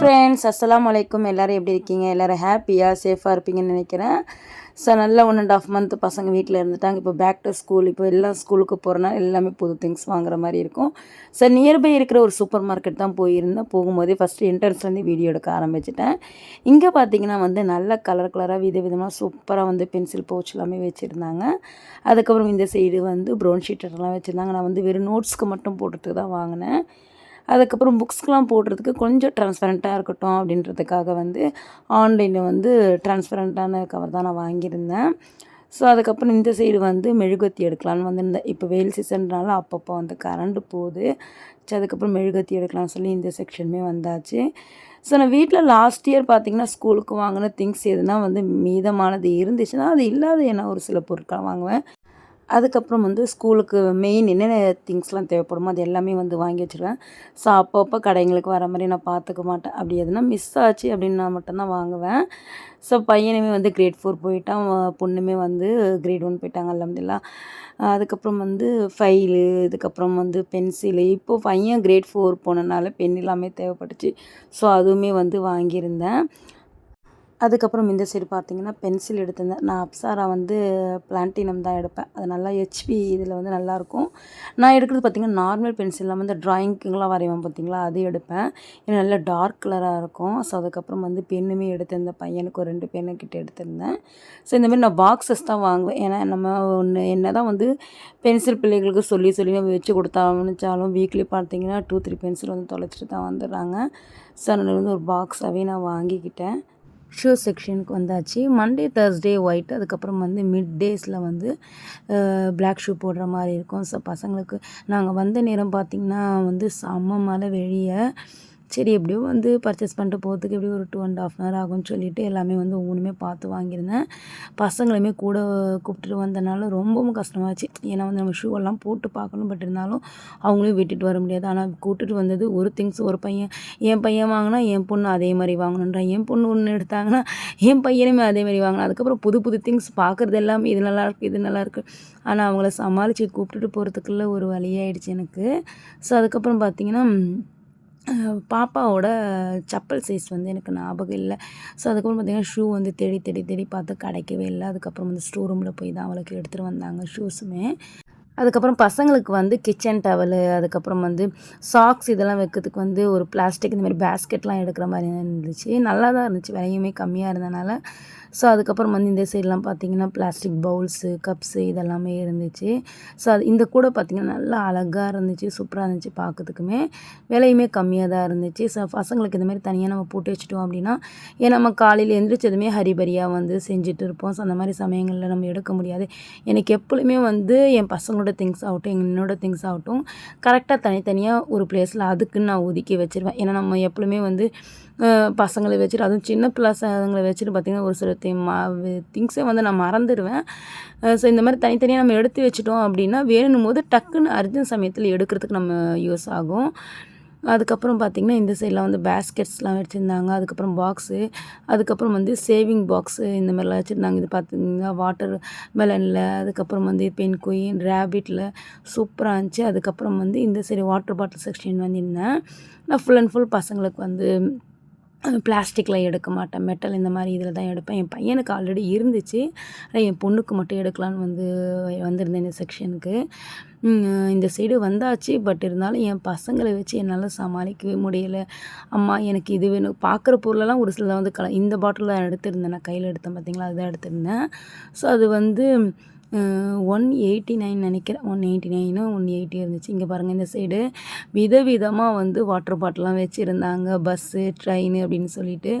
Friends அஸ்லாம் வலைக்கும் எல்லோரும் எப்படி இருக்கீங்க? எல்லோரும் ஹாப்பியாக சேஃபாக இருப்பீங்கன்னு நினைக்கிறேன். ஸோ நல்ல ஒன் அண்ட் ஆஃப் மந்த் பசங்க வீட்டில் இருந்துட்டாங்க. இப்போ பேக் டு ஸ்கூல் இப்போ எல்லாம் ஸ்கூலுக்கு போகிறனால எல்லாமே புது திங்ஸ் வாங்குற மாதிரி இருக்கும். ஸோ நியர்பை இருக்கிற ஒரு சூப்பர் மார்க்கெட் தான் போயிருந்தேன். போகும்போதே ஃபஸ்ட்டு என்ட்ரன்ஸ்லேருந்து வீடியோ எடுக்க ஆரம்பிச்சிட்டேன். இங்கே பார்த்தீங்கன்னா வந்து நல்ல கலர் கலராக வித விதமாக சூப்பராக வந்து பென்சில் பவுச் எல்லாமே வச்சுருந்தாங்க. அதுக்கப்புறம் இந்த சைடு வந்து ப்ரௌன் ஷீட்டர்லாம் வச்சுருந்தாங்க. நான் வந்து வெறும் நோட்ஸ்க்கு மட்டும் போட்டுட்டு தான் வாங்கினேன். அதுக்கப்புறம் புக்ஸ்க்கெலாம் போடுறதுக்கு கொஞ்சம் ட்ரான்ஸ்பரண்ட்டாக இருக்கட்டும் அப்படின்றதுக்காக வந்து ஆன்லைனில் வந்து ட்ரான்ஸ்பரண்ட்டான கவர் தான் நான் வாங்கியிருந்தேன். ஸோ அதுக்கப்புறம் இந்த சைடு வந்து மெழுகுவத்தி எடுக்கலான்னு வந்திருந்தேன். இப்போ வெயில் சீசன்றனால அப்பப்போ வந்து கரண்ட்டு போகுது. ஸோ அதுக்கப்புறம் மெழுகுவத்தி எடுக்கலாம்னு சொல்லி இந்த செக்ஷனுமே வந்தாச்சு. ஸோ நான் வீட்டில் லாஸ்ட் இயர் பார்த்திங்கன்னா ஸ்கூலுக்கு வாங்கின திங்ஸ் எதுனா வந்து மீதமானது இருந்துச்சுன்னா அது இல்லாத என்ன ஒரு சில பொருட்கள் வாங்குவேன். அதுக்கப்புறம் வந்து ஸ்கூலுக்கு மெயின் என்னென்ன திங்ஸ்லாம் தேவைப்படுமோ அது எல்லாமே வந்து வாங்கி வச்சுருவேன். ஸோ அப்பப்போ கடைங்களுக்கு வர மாதிரி நான் பார்த்துக்க மாட்டேன். அப்படி எதுனா மிஸ் ஆச்சு அப்படின்னு நான் மட்டும்தான் வாங்குவேன். ஸோ பையனுமே வந்து கிரேட் ஃபோர் போயிட்டான். பொண்ணுமே வந்து கிரேட் ஒன் போயிட்டாங்க அலமதுல்லா அதுக்கப்புறம் வந்து ஃபைலு இதுக்கப்புறம் வந்து பென்சிலு இப்போது பையன் கிரேட் ஃபோர் போனனால பென் எல்லாமே தேவைப்பட்டுச்சு. ஸோ அதுவுமே வந்து வாங்கியிருந்தேன். அதுக்கப்புறம் இந்த சைடு பார்த்தீங்கன்னா பென்சில் எடுத்திருந்தேன். நான் அப்சாரா வந்து பிளான்டினம் தான் எடுப்பேன். அது நல்லா ஹெச்பி இதில் வந்து நல்லாயிருக்கும் நான் எடுக்கிறது பார்த்திங்கன்னா நார்மல் பென்சிலில் வந்து ட்ராயிங்க்குங்கெலாம் வரைவேன் பார்த்திங்களா? அது எடுப்பேன். ஏன்னா நல்லா டார்க் கலராக இருக்கும். ஸோ அதுக்கப்புறம் வந்து பெண்ணுமே எடுத்திருந்தேன் பையனுக்கு ஒரு ரெண்டு பெண்ணு கிட்டே எடுத்திருந்தேன். ஸோ இந்தமாரி நான் பாக்ஸஸ் தான் வாங்குவேன். ஏன்னா நம்ம ஒன்று என்ன தான் வந்து பென்சில் பிள்ளைகளுக்கு சொல்லி சொல்லி நம்ம வச்சு கொடுத்தாலும் வீக்லி பார்த்தீங்கன்னா டூ த்ரீ பென்சில் வந்து தொலைச்சிட்டு தான் வந்துடுறாங்க. ஸோ அதனால் வந்து ஒரு பாக்ஸாகவே நான் வாங்கிக்கிட்டேன். ஷூ செக்ஷனுக்கு வந்தாச்சு. மண்டே தேர்ஸ்டே ஒயிட் அதுக்கப்புறம் வந்து மிட் டேஸில் வந்து பிளாக் ஷூ போடுற மாதிரி இருக்கும். ஸோ பசங்களுக்கு நாங்கள் வந்த நேரம் பார்த்திங்கன்னா வந்து செம்ம மழை வெளியே சரி எப்படியோ வந்து பர்ச்சேஸ் பண்ணிட்டு போகிறதுக்கு எப்படியும் ஒரு டூ அண்ட் ஆஃப் ஹவர் ஆகும்னு சொல்லிவிட்டு எல்லாமே வந்து ஒவ்வொன்றுமே பார்த்து வாங்கியிருந்தேன். பசங்களுமே கூட கூப்பிட்டுட்டு வந்தனால ரொம்பவும் கஷ்டமாச்சு. ஏன்னா வந்து நம்ம ஷூ எல்லாம் போட்டு பார்க்கணும் பட் இருந்தாலும் அவங்களையும் விட்டுட்டு வர முடியாது. ஆனால் கூப்பிட்டுட்டு வந்தது ஒரு திங்ஸ் ஒரு பையன். என் பையன் வாங்கினா என் பொண்ணு அதே மாதிரி வாங்கணுன்றான் என் பொண்ணு ஒன்று எடுத்தாங்கன்னா என் பையனுமே அதே மாதிரி வாங்கினா அதுக்கப்புறம் புது புது திங்ஸ் பார்க்குறது எல்லாமே இது நல்லாயிருக்கு இது நல்லாயிருக்கு ஆனால் அவங்கள சமாளித்து கூப்பிட்டுட்டு போகிறதுக்குள்ள ஒரு வழியாயிடுச்சு எனக்கு. ஸோ அதுக்கப்புறம் பார்த்திங்கன்னா பாப்பாவோட செப்பல் சைஸ் வந்து எனக்கு ஞாபகம் இல்லை. ஸோ அதுக்கப்புறம் பார்த்திங்கன்னா ஷூ வந்து தேடி தேடி தேடி பார்த்து கிடைக்கவே இல்லை. அதுக்கப்புறம் வந்து ஸ்டோர் ரூமில் போய் தான் அவளுக்கு எடுத்துகிட்டு வந்தாங்க ஷூஸுமே அதுக்கப்புறம் பசங்களுக்கு வந்து கிச்சன் டவலு அதுக்கப்புறம் வந்து சாக்ஸ் இதெல்லாம் வைக்கிறதுக்கு வந்து ஒரு பிளாஸ்டிக் இந்த மாதிரி பேஸ்கெட்லாம் எடுக்கிற மாதிரி இருந்துச்சு. நல்லா தான் இருந்துச்சு விலையுமே கம்மியாக இருந்தனால. ஸோ அதுக்கப்புறம் வந்து இந்த சைட்லாம் பார்த்திங்கன்னா பிளாஸ்டிக் பவுல்ஸு கப்ஸு இதெல்லாமே இருந்துச்சு. ஸோ அது இந்த கூட பார்த்திங்கன்னா நல்லா அழகாக இருந்துச்சு சூப்பராக இருந்துச்சு பார்க்கறதுக்குமே விலையுமே கம்மியாக தான் இருந்துச்சு. ஸோ பசங்களுக்கு இந்த மாதிரி தனியாக நம்ம போட்டு வச்சுட்டோம் அப்படின்னா ஏன் நம்ம காலையில் எந்திரிச்சதுமே ஹரிபரியாக வந்து செஞ்சுட்டு இருப்போம். ஸோ அந்த மாதிரி சமயங்களில் நம்ம எடுக்க முடியாது. எனக்கு எப்பொழுதுமே வந்து என் பசங்களோட திங்ஸ் ஆகட்டும் என்னோட திங்ஸ் ஆகட்டும் கரெக்டாக தனித்தனியாக ஒரு பிளேஸில் அதுக்குன்னு நான் ஒதுக்கி வச்சுருவேன். ஏன்னா நம்ம எப்பவுமே வந்து பசங்களை வச்சுட்டு அதுவும் சின்ன பிள்ளைங்களை வச்சுட்டு பார்த்திங்கன்னா ஒரு சில திங் திங்ஸை வந்து நான் மறந்துடுவேன். ஸோ இந்த மாதிரி தனித்தனியாக நம்ம எடுத்து வச்சுட்டோம் அப்படின்னா வேணும் போது டக்குன்னு அர்ஜென்ட் சமயத்தில் எடுக்கிறதுக்கு நம்ம யூஸ் ஆகும். அதுக்கப்புறம் பார்த்திங்கன்னா இந்த சைடில் வந்து பேஸ்கெட்ஸ்லாம் வச்சுருந்தாங்க. அதுக்கப்புறம் பாக்ஸு அதுக்கப்புறம் வந்து சேவிங் பாக்ஸு இந்த மாதிரிலாம் வச்சுருந்தாங்க. இது பார்த்திங்கன்னா வாட்டர் மெலனில் அதுக்கப்புறம் வந்து பென் குயின் ரேபிட்டில் சூப்பராக இருந்துச்சு. அதுக்கப்புறம் வந்து இந்த சைடு வாட்டர் பாட்டில் செக்ஷன் வந்திருந்தேன். நான் ஃபுல் அண்ட் ஃபுல் பசங்களுக்கு வந்து பிளாஸ்டிக்கில் எடுக்க மாட்டேன். மெட்டல் இந்த மாதிரி இதில் தான் எடுப்பேன். என் பையனுக்கு ஆல்ரெடி இருந்துச்சு. ஆனால் என் பொண்ணுக்கு மட்டும் எடுக்கலான்னு வந்து வந்திருந்தேன் இந்த செக்ஷனுக்கு இந்த சைடு வந்தாச்சு. பட் இருந்தாலும் என் பசங்களை வச்சு என்னால் சமாளிக்கவே முடியலை. அம்மா எனக்கு இது வேணும். பார்க்குற பொருளெல்லாம் ஒரு சில வந்து கல இந்த பாட்டில் தான் எடுத்திருந்தேன். நான் கையில் எடுத்தேன் பார்த்தீங்களா அதுதான் எடுத்திருந்தேன். ஸோ அது வந்து ஒன் எயிட்டி நைன் நினைக்கிறேன். ஒன் எயிட்டி நைனோ ஒன் எயிட்டி இருந்துச்சு. இங்கே பாருங்கள் இந்த சைடு விதவிதமாக வந்து வாட்டர் பாட்டிலாம் வச்சுருந்தாங்க. பஸ்ஸு ட்ரெயின் அப்படின்னு சொல்லிட்டு.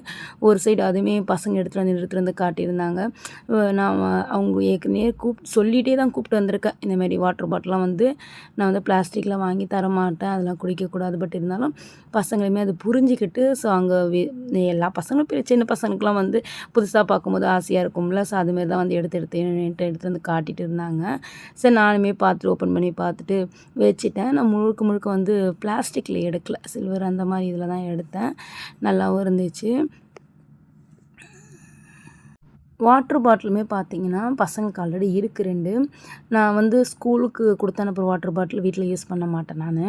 ஒரு சைடு அதுவுமே பசங்க எடுத்துகிட்டு வந்து எடுத்துகிட்டு வந்து காட்டியிருந்தாங்க. நான் அவங்க ஏற்கனவே கூப் சொல்லிகிட்டே தான் கூப்பிட்டு வந்திருக்கேன். இந்தமாரி வாட்டர் பாட்டிலாம் வந்து நான் வந்து பிளாஸ்டிக்கில் வாங்கி தர மாட்டேன் அதெல்லாம் குடிக்கக்கூடாது. பட் இருந்தாலும் பசங்களுமே அது புரிஞ்சிக்கிட்டு ஸோ அங்கே எல்லா பசங்களும் சின்ன பசங்களுக்குலாம் வந்து புதுசாக பார்க்கும்போது ஆசையாக இருக்கும்ல. ஸோ அதுமாரி தான் வந்து எடுத்து எடுத்து எடுத்து வந்து காட்டிகிட்டு இருந்தாங்க சரி நானுமே பார்த்துட்டு ஓப்பன் பண்ணி பார்த்துட்டு வச்சுட்டேன். நான் முழுக்க முழுக்க வந்து பிளாஸ்டிக்கில் எடுக்கலை. சில்வர் அந்த மாதிரி இதில் தான் எடுத்தேன். நல்லாவும் இருந்துச்சு. வாட்ரு பாட்டிலுமே பார்த்தீங்கன்னா பசங்களுக்கு ஆல்ரெடி இருக்குது ரெண்டு நான் வந்து ஸ்கூலுக்கு கொடுத்து அனுப்புகிற வாட்ரு பாட்டில் வீட்டில் யூஸ் பண்ண மாட்டேன் நான்.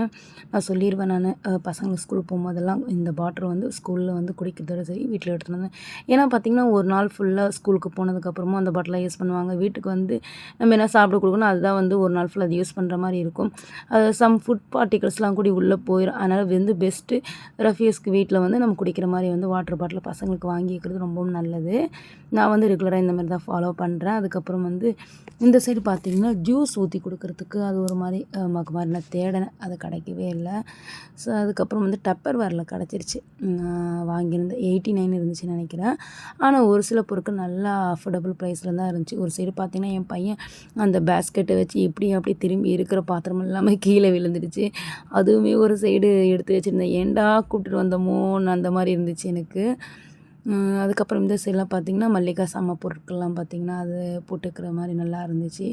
நான் சொல்லிடுவேன் நான் பசங்களுக்கு ஸ்கூலுக்கு போகும்போதெல்லாம் இந்த பாட்டில் வந்து ஸ்கூலில் வந்து குடிக்கிறதோட சரி வீட்டில் எடுத்துகிட்டு வந்தேன் ஏன்னா பார்த்திங்கன்னா ஒரு நாள் ஃபுல்லாக ஸ்கூலுக்கு போனதுக்கப்புறமும் அந்த பாட்டிலை யூஸ் பண்ணுவாங்க. வீட்டுக்கு வந்து நம்ம என்ன சாப்பிட கொடுக்கணும் அதுதான் வந்து ஒரு நாள் ஃபுல்லாக அது யூஸ் பண்ணுற மாதிரி இருக்கும். அது சம் ஃபுட் பார்ட்டிகல்ஸ்லாம் கூடி உள்ளே போயிடும் அதனால் வந்து பெஸ்ட்டு ரஃபியஸ்க்கு வீட்டில் வந்து நம்ம குடிக்கிற மாதிரி வந்து வாட்டர் பாட்டில் பசங்களுக்கு வாங்கி வைக்கிறது ரொம்பவும் நல்லது. நான் வந்து ரெகுலராக இந்த மாதிரி தான் ஃபாலோ பண்ணுறேன் அதுக்கப்புறம் வந்து இந்த சைடு பார்த்திங்கன்னா ஜூஸ் ஊற்றி கொடுக்குறதுக்கு அது ஒரு மாதிரி மக்கு மாதிரி நான் தேடினேன் அது கிடைக்கவே இல்லை. ஸோ அதுக்கப்புறம் வந்து டப்பர் வேரில் கிடச்சிருச்சு வாங்கியிருந்தேன் எயிட்டி நைன் இருந்துச்சுன்னு நினைக்கிறேன். ஆனால் ஒரு சில பொருட்கள் நல்லா அஃபோர்டபுள் ப்ரைஸில் தான் இருந்துச்சு. ஒரு சைடு பார்த்திங்கன்னா என் பையன் அந்த பேஸ்கெட்டை வச்சு இப்படி அப்படி திரும்பி இருக்கிற பாத்திரம் இல்லாமல் கீழே விழுந்துடுச்சு. அதுவுமே ஒரு சைடு எடுத்து வச்சுருந்தேன். ஏண்டா கூப்பிட்டுட்டு வந்தோமோன்னு அந்த மாதிரி இருந்துச்சு எனக்கு. அதுக்கப்புறம் இந்த சைடெலாம் பார்த்திங்கன்னா மல்லிகை சாமா பொருட்கள்லாம் பார்த்திங்கன்னா அது போட்டுக்கிற மாதிரி நல்லா இருந்துச்சு.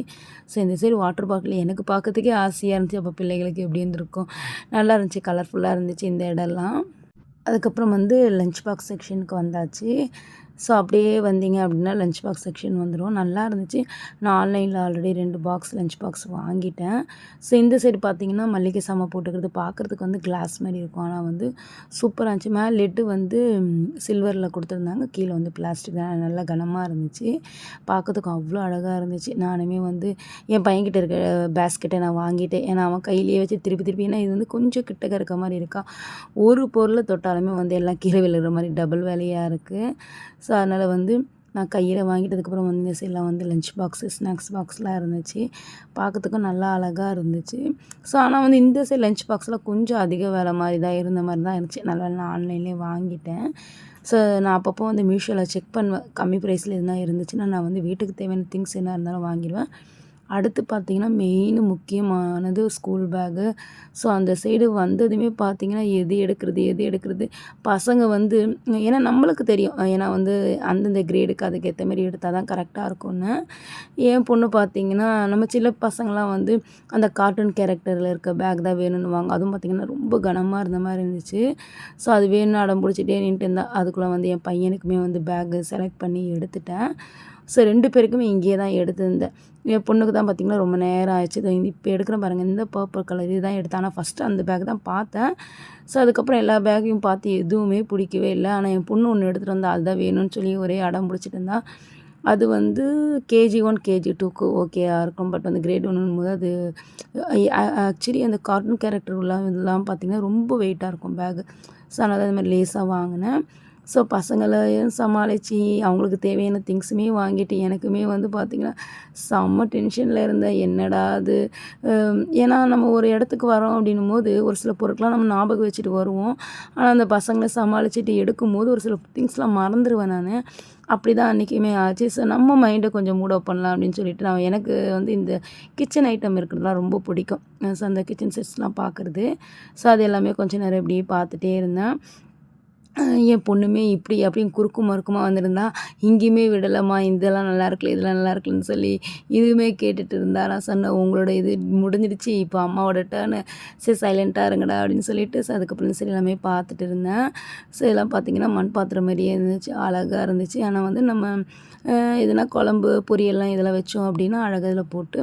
ஸோ இந்த சைடு வாட்டர் பாட்டில் எனக்கு பார்க்கறதுக்கே ஆசையாக இருந்துச்சு. அப்போ பிள்ளைகளுக்கு எப்படி இருந்திருக்கும். நல்லா இருந்துச்சு கலர்ஃபுல்லாக இருந்துச்சு இந்த இடம்லாம். அதுக்கப்புறம் வந்து லஞ்ச் பாக்ஸ் செக்ஷனுக்கு வந்தாச்சு. ஸோ அப்படியே வந்தீங்க அப்படின்னா லஞ்ச் பாக்ஸ் செக்ஷன் வந்துடும் நல்லா இருந்துச்சு. நான் ஆன்லைனில் ஆல்ரெடி ரெண்டு பாக்ஸ் லஞ்ச் பாக்ஸ் வாங்கிட்டேன். ஸோ இந்த சைடு பார்த்தீங்கன்னா மல்லிகை சாமான் போட்டுக்கிறது பார்க்குறதுக்கு வந்து கிளாஸ் மாதிரி இருக்கும். ஆனால் வந்து சூப்பராக இருந்துச்சு. மேலே லெட்டு வந்து சில்வரில் கொடுத்துருந்தாங்க. கீழே வந்து பிளாஸ்டிக் நல்லா கனமாக இருந்துச்சு. பார்க்கறதுக்கு அவ்வளோ அழகாக இருந்துச்சு. நானுமே வந்து என் பையன்கிட்ட இருக்க பேஸ்கெட்டை நான் வாங்கிட்டேன். ஏன்னா அவன் கையிலேயே வச்சு திருப்பி திருப்பி ஏன்னா இது வந்து கொஞ்சம் கிட்டக்க இருக்க மாதிரி இருக்கா. ஒரு பொருளை தொட்டாலுமே வந்து எல்லாம் கீழே விழுகிற மாதிரி டபுள் வேலையாக இருக்குது ஸோ அதனால் வந்து நான் கையில் வாங்கிட்டதுக்கப்புறம் வந்து இந்த சைடெலாம் வந்து லஞ்ச் பாக்ஸு ஸ்நாக்ஸ் பாக்ஸ்லாம் இருந்துச்சு. பார்க்கறதுக்கும் நல்லா அழகாக இருந்துச்சு. ஸோ ஆனால் வந்து இந்த சைடு லஞ்ச் பாக்ஸில் கொஞ்சம் அதிக வேலை மாதிரி தான் இருந்த மாதிரி தான் இருந்துச்சு. நல்லா நான் ஆன்லைன்லேயே வாங்கிட்டேன். ஸோ நான் அப்பப்போ வந்து மீஷோவில் செக் பண்ணுவேன். கம்மி ப்ரைஸில் எதுனா இருந்துச்சுன்னா நான் வந்து வீட்டுக்கு தேவையான திங்ஸ் என்ன இருந்தாலும் வாங்கிடுவேன். அடுத்து பார்த்திங்கன்னா மெயின் முக்கியமானது ஸ்கூல் பேகு ஸோ அந்த சைடு வந்ததுமே பார்த்திங்கன்னா எது எடுக்கிறது எது எடுக்கிறது? பசங்க வந்து ஏன்னா நம்மளுக்கு தெரியும். ஏன்னா வந்து அந்தந்த கிரேடுக்கு அதுக்கேற்ற மாதிரி எடுத்தால் தான் கரெக்டாக இருக்கும்னு. என் பொண்ணு பார்த்திங்கன்னா நம்ம சில பசங்களாம் வந்து அந்த கார்ட்டூன் கேரக்டரில் இருக்க பேக் தான் வேணும்னு வாங்க. அதுவும் பார்த்திங்கன்னா ரொம்ப கனமாக இருந்த மாதிரி இருந்துச்சு. ஸோ அது வேணும்னு அடம் பிடிச்சிட்டே நின்ட்டு இருந்தால் அதுக்குள்ளே வந்து என் பையனுக்குமே வந்து பேக்கு செலக்ட் பண்ணி எடுத்துட்டேன். ஸோ ரெண்டு பேருக்குமே இங்கேயே தான் எடுத்திருந்தேன். என் பொண்ணுக்கு தான் பார்த்திங்கன்னா ரொம்ப நேரம் ஆயிடுச்சு. இப்போ எடுக்கிறேன் பாருங்கள் இந்த பர்பிள் கலர் இது தான் எடுத்தேன். ஆனால் ஃபஸ்ட்டு அந்த பேக் தான் பார்த்தேன். ஸோ அதுக்கப்புறம் எல்லா பேக்கையும் பார்த்து எதுவுமே பிடிக்கவே இல்லை. ஆனால் என் பொண்ணு ஒன்று எடுத்துகிட்டு வந்தால் அதுதான் வேணும்னு சொல்லி ஒரே அடம் பிடிச்சிட்டு இருந்தா. அது வந்து கேஜி ஒன் கேஜி டூக்கு ஓகேயாக இருக்கும். பட் வந்து கிரேட் ஒன்றும் போது அது ஆக்சுவலி அந்த கார்ட்டூன் கேரக்டர் உள்ள இதெல்லாம் பார்த்திங்கன்னா ரொம்ப வெயிட்டாக இருக்கும் பேகு ஸோ அதனால் அது மாதிரி லேஸாக வாங்கினேன். ஸோ பசங்களையும் சமாளித்து அவங்களுக்கு தேவையான திங்ஸுமே வாங்கிட்டு எனக்குமே வந்து பார்த்திங்கன்னா செம்ம டென்ஷனில் இருந்தேன். என்னடா அது? ஏன்னா நம்ம ஒரு இடத்துக்கு வரோம் அப்படின்னும் போது ஒரு சில பொருட்கள்லாம் நம்ம ஞாபகம் வச்சுட்டு வருவோம். ஆனால் அந்த பசங்களை சமாளிச்சுட்டு எடுக்கும்போது ஒரு சில திங்ஸ்லாம் மறந்துடுவேன் நான். அப்படி தான் அன்றைக்குமே ஆச்சு. ஸோ நம்ம மைண்டை கொஞ்சம் மூடப் பண்ணலாம் அப்படின்னு சொல்லிட்டு நான் எனக்கு வந்து இந்த கிச்சன் ஐட்டம் இருக்கிறதுலாம் ரொம்ப பிடிக்கும். ஸோ அந்த கிச்சன் செட்ஸ்லாம் பார்க்குறது ஸோ அது எல்லாமே கொஞ்சம் நேரம் இப்படியே பார்த்துட்டே இருந்தேன். என் பொண்ணுமே இப்படி அப்படின்னு குறுக்கு மறுக்குமா வந்திருந்தா இங்கேயுமே விடலாமா இதெல்லாம் நல்லா இருக்குல்ல இதெல்லாம் நல்லா இருக்குல்லன்னு சொல்லி இதுவுமே கேட்டுட்டு இருந்தா நான் சொன்ன உங்களோட இது முடிஞ்சிடுச்சு இப்போ அம்மாவோட டேர்னு சரி சைலண்ட்டாக இருங்கடா அப்படின்னு சொல்லிட்டு ஸோ அதுக்கப்புறம் சரி எல்லாமே பார்த்துட்டு இருந்தேன். ஸோ இதெல்லாம் பார்த்திங்கன்னா மண் பாத்திரம் மாதிரியே இருந்துச்சு அழகாக இருந்துச்சு. ஆனால் வந்து நம்ம எதுனா குழம்பு பொரியல்லாம் இதெல்லாம் வச்சோம் அப்படின்னா அழகாக இதில் போட்டு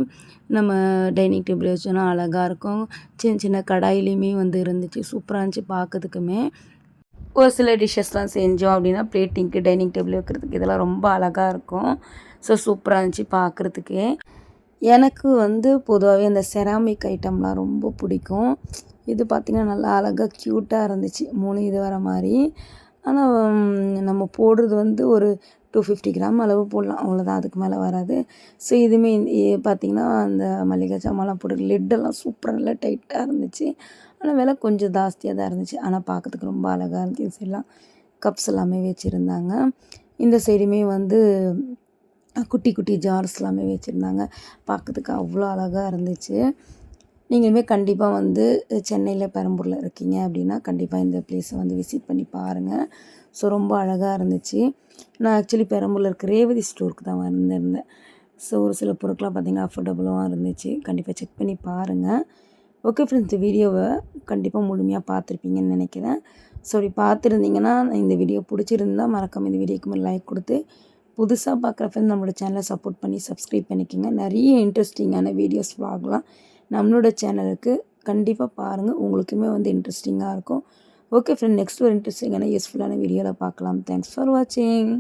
நம்ம டைனிங் டேபிள் வச்சோன்னா அழகாக இருக்கும். சின்ன சின்ன கடாயிலையுமே வந்து இருந்துச்சு சூப்பராக இருந்துச்சு பார்க்கறதுக்குமே. ஒரு சில டிஷ்ஷஸ்லாம் செஞ்சோம் அப்படின்னா பிளேட்டிங்க்கு டைனிங் டேபிள் வைக்கிறதுக்கு இதெல்லாம் ரொம்ப அழகாக இருக்கும். ஸோ சூப்பராக இருந்துச்சு பார்க்குறதுக்கே எனக்கு வந்து பொதுவாகவே அந்த செராமிக் ஐட்டம்லாம் ரொம்ப பிடிக்கும். இது பார்த்திங்கன்னா நல்லா அழகாக க்யூட்டாக இருந்துச்சு. மூணு இது வர மாதிரி. ஆனால் நம்ம போடுறது வந்து ஒரு டூ ஃபிஃப்டி கிராம் அளவு போடலாம். அவ்வளோதான் அதுக்கு மேலே வராது. ஸோ இதுவுமே பார்த்திங்கன்னா அந்த மளிகை சாமான்லாம் போட்டு லெட்டெல்லாம் சூப்பராக நல்லா டைட்டாக இருந்துச்சு. ஆனால் விலை கொஞ்சம் ஜாஸ்தியாக தான் இருந்துச்சு. ஆனால் பார்க்கறதுக்கு ரொம்ப அழகாக இருந்துச்சு எல்லாம் கப்ஸ் எல்லாமே வச்சுருந்தாங்க. இந்த சைடுமே வந்து குட்டி குட்டி ஜார்ஸ் எல்லாமே வச்சுருந்தாங்க. பார்க்கறதுக்கு அவ்வளோ அழகாக இருந்துச்சு. நீங்களுமே கண்டிப்பாக வந்து சென்னையில் பெரம்பூரில் இருக்கீங்க அப்படின்னா கண்டிப்பாக இந்த ப்ளேஸை வந்து விசிட் பண்ணி பாருங்கள் ஸோ ரொம்ப அழகாக இருந்துச்சு. நான் ஆக்சுவலி பெரம்பூரில் இருக்க ரேவதி ஸ்டோருக்கு தான் வந்திருந்தேன். ஸோ ஒரு சில பொருட்கள்லாம் பார்த்திங்கன்னா அஃபோர்டபுளாக இருந்துச்சு. கண்டிப்பாக செக் பண்ணி பாருங்கள் ஓகே ஃப்ரெண்ட்ஸ் இந்த வீடியோவை கண்டிப்பாக முழுமையாக பார்த்துருப்பீங்கன்னு நினைக்கிறேன். ஸோ அப்படி பார்த்துருந்தீங்கன்னா இந்த வீடியோ பிடிச்சிருந்தா மறக்காமல் இந்த வீடியோக்கு மேலே லைக் கொடுத்து புதுசாக பார்க்குற ஃப்ரெண்ட் நம்மளோட சேனலை சப்போர்ட் பண்ணி சப்ஸ்கிரைப் பண்ணிக்கோங்க. நிறைய இன்ட்ரெஸ்டிங்கான வீடியோஸ் vlogலாம் நம்மளோட சேனலுக்கு கண்டிப்பாக பாருங்கள் உங்களுக்குமே வந்து இன்ட்ரெஸ்டிங்காக இருக்கும். ஓகே ஃப்ரெண்ட் நெக்ஸ்ட் ஒரு இன்ட்ரெஸ்டிங்கான யூஸ்ஃபுல்லான வீடியோவில் பார்க்கலாம் தேங்க்ஸ் ஃபார் வாட்சிங்